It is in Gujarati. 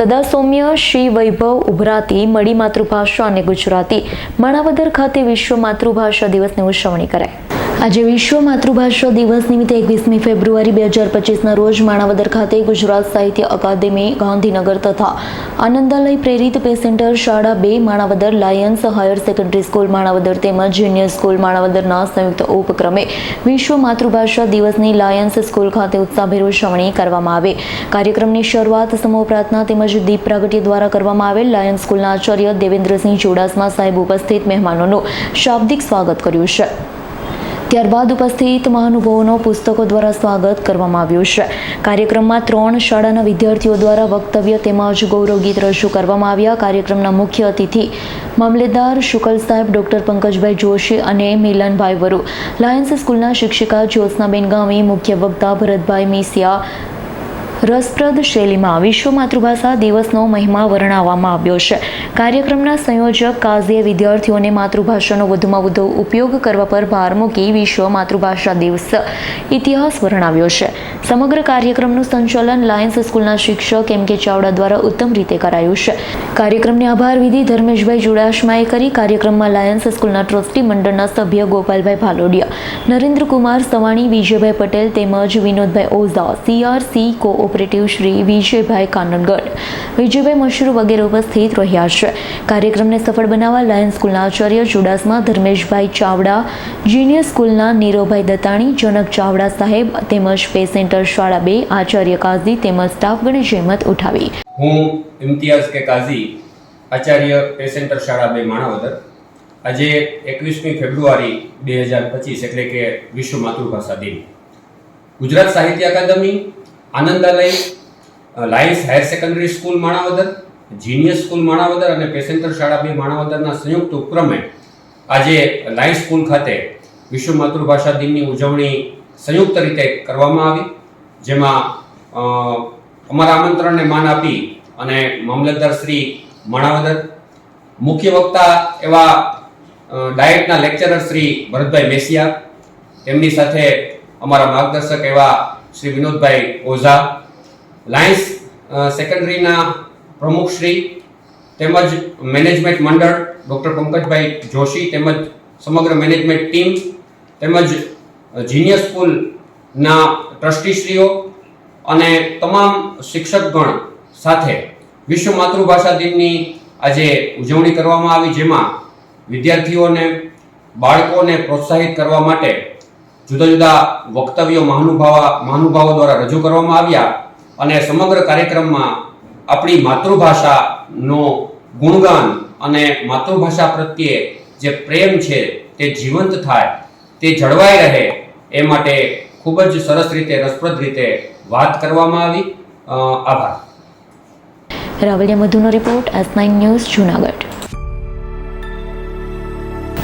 સદા સૌમ્ય શ્રી વૈભવ ઉભરાતી, મળી માતૃભાષા અને ગુજરાતી. માણાવદર ખાતે વિશ્વ માતૃભાષા દિવસની ઉજવણી કરાઈ. આજે વિશ્વ માતૃભાષા દિવસ નિમિત્તે એકવીસમી ફેબ્રુઆરી બે હજાર પચીસના રોજ માણાવદર ખાતે ગુજરાત સાહિત્ય અકાદમી, ગાંધીનગર તથા આનંદાલય પ્રેરિત પેસેન્ટર શાળા બે, Manavadar lions higher secondary school, Manavadar તેમજ જુનિયર સ્કૂલ, માણાવદરના સંયુક્ત ઉપક્રમે વિશ્વ માતૃભાષા દિવસની લાયન્સ સ્કૂલ ખાતે ઉત્સાહભેર ઉજવણી કરવામાં આવી. કાર્યક્રમની શરૂઆત સમૂહ પ્રાર્થના તેમજ દીપ પ્રાગટ્ય દ્વારા કરવામાં આવેલ લાયન્સ સ્કૂલના આચાર્ય દેવેન્દ્રસિંહ ચુડાસમા સાહેબ ઉપસ્થિત મહેમાનોનું શાબ્દિક સ્વાગત કર્યું છે. ત્યારબાદ ઉપસ્થિત મહાનુભાવોનો પુસ્તકો દ્વારા સ્વાગત કરવામાં આવ્યું છે. કાર્યક્રમમાં ત્રણ શાળાના વિદ્યાર્થીઓ દ્વારા વક્તવ્ય તેમજ ગૌરવ ગીત રજૂ કરવામાં આવ્યા. કાર્યક્રમના મુખ્ય અતિથિ મામલેદાર શુકલ સાહેબ, ડૉક્ટર પંકજભાઈ જોશી અને મિલનભાઈ વરુ. લાયન્સ સ્કૂલના શિક્ષિકા જ્યોત્સનાબેન ગામી, મુખ્ય વક્તા ભરતભાઈ મિસિયા રસપ્રદ શૈલીમાં વિશ્વ માતૃભાષા દિવસનો મહિમા વર્ણવવામાં આવ્યો છે. કાર્યક્રમના સંયોજક કાઝીએ વિદ્યાર્થીઓને માતૃભાષાનો વધુમાં વધુ ઉપયોગ કરવા પર ભાર મૂકી વિશ્વ માતૃભાષા દિવસ ઇતિહાસ વર્ણવ્યો છે. સમગ્ર કાર્યક્રમનું સંચાલન લાયન્સ સ્કૂલના શિક્ષક એમ કે ચાવડા દ્વારા ઉત્તમ રીતે કરાયું છે. કાર્યક્રમની આભાર વિધિ ધર્મેશભાઈ ચુડાસમાએ કરી. કાર્યક્રમમાં લાયન્સ સ્કૂલના ટ્રસ્ટી મંડળના સભ્ય ગોપાલભાઈ ભાલોડિયા, નરેન્દ્રકુમાર સવાણી, વિજયભાઈ પટેલ તેમજ વિનોદભાઈ ઓઝા સીઆરસી કોઓપરેટિવ શ્રી વિજયભાઈ કાનનગઢ વિજયભાઈ મશરૂ વગેરે ઉપસ્થિત રહ્યા છે. કાર્યક્રમને સફળ બનાવવા લાયન્સ સ્કૂલના આચાર્ય ચુડાસમા, ધર્મેશભાઈ ચાવડા, જુનિયર સ્કૂલના નીરવભાઈ દત્તાણી, જનક ચાવડા સાહેબ તેમજ પે સેન્ટર શાળા બે આચાર્ય કાઝી તેમજ સ્ટાફગણે જહેમત ઉઠાવી. હું ઇમ્તિયાઝ કે કાઝી આચાર્ય પે સેન્ટર શાળા બે માણાવદર. આજે એકવીસમી ફેબ્રુઆરી બે હજાર પચીસ એટલે કે વિશ્વ માતૃભાષા દિન. Gujarat Sahitya Akademi Anandalaya lions higher secondary school Manavadar, genius school Manavadar અને પેસેન્જર શાળા બે માણાવદરના સંયુક્ત ઉપક્રમે આજે લાયન્સ સ્કૂલ ખાતે વિશ્વ માતૃભાષા દિનની ઉજવણી સંયુક્ત રીતે કરવામાં આવી, જેમાં અમારા આમંત્રણને માન આપી અને મામલતદાર શ્રી માણાવદર, મુખ્ય વક્તા એવા ડાયટના લેક્ચરર શ્રી ભરતભાઈ મેસિયા, તેમની સાથે અમારા માર્ગદર્શક એવા શ્રી વિનોદભાઈ ઓઝા, લાયન્સ સેકન્ડરીના પ્રમુખ શ્રી તેમજ મેનેજમેન્ટ મંડળ, ડૉક્ટર પંકજભાઈ જોશી તેમજ સમગ્ર મેનેજમેન્ટ ટીમ તેમજ જીનિયર સ્કૂલના ટ્રસ્ટીશ્રીઓ અને તમામ શિક્ષકગણ સાથે વિશ્વ માતૃભાષા દિનની આજે ઉજવણી કરવામાં આવી, જેમાં વિદ્યાર્થીઓને બાળકોને પ્રોત્સાહિત કરવા માટે જુદા જુદા વક્તવ્યો મહાનુભાવા, મહાનુભાવો દ્વારા રજૂ કરવામાં આવ્યા અને સમગ્ર કાર્યક્રમમાં આપણી માતૃભાષાનો ગુણગાન અને માતૃભાષા પ્રત્યે જે પ્રેમ છે, તે જીવંત થાય, તે જળવાઈ રહે, એ માટે ખૂબ જ સરસ રીતે, રસપ્રદ રીતે વાત કરવામાં આવી. આભાર. Ravaliya મધુનો report, S nine news Junagadh.